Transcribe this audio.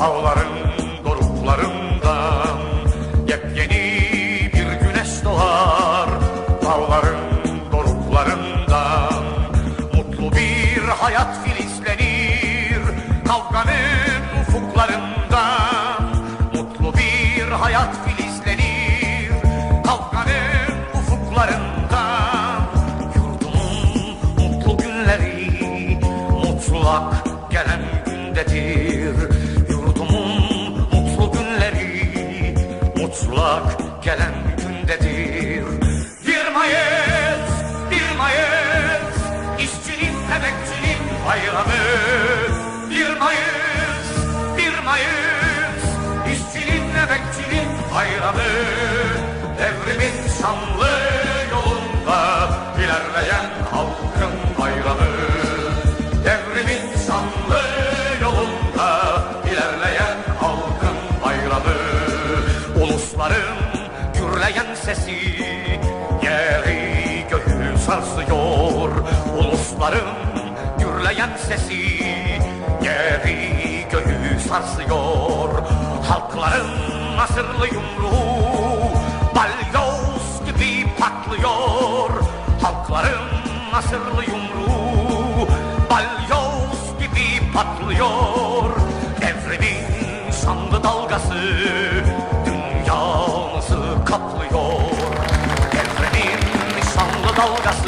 Dağların doruklarından Yepyeni bir güneş doğar. Dağların doruklarından Mutlu bir hayat filizlenir. Kavganın ufuklarından Mutlu bir hayat filizlenir. Kavganın ufuklarından Yurdumun mutlu günleri Mutlak gelen gündedir Mayıs, bir Mayıs İşçinin, emekçinin bayramı. Bir Mayıs İşçinin, emekçinin bayramı. Devrimin şanlı yolunda ilerleyen halkın bayramı. Devrimin şanlı sesi Yeri göğü sarsıyor Ulusların gürleyen sesi Yeri göğü sarsıyor Halkların nasırlı yumruğu Balyoz gibi patlıyor. Halkların nasırlı yumruğu Balyoz gibi patlıyor. Devrimin şanlı dalgası 高がす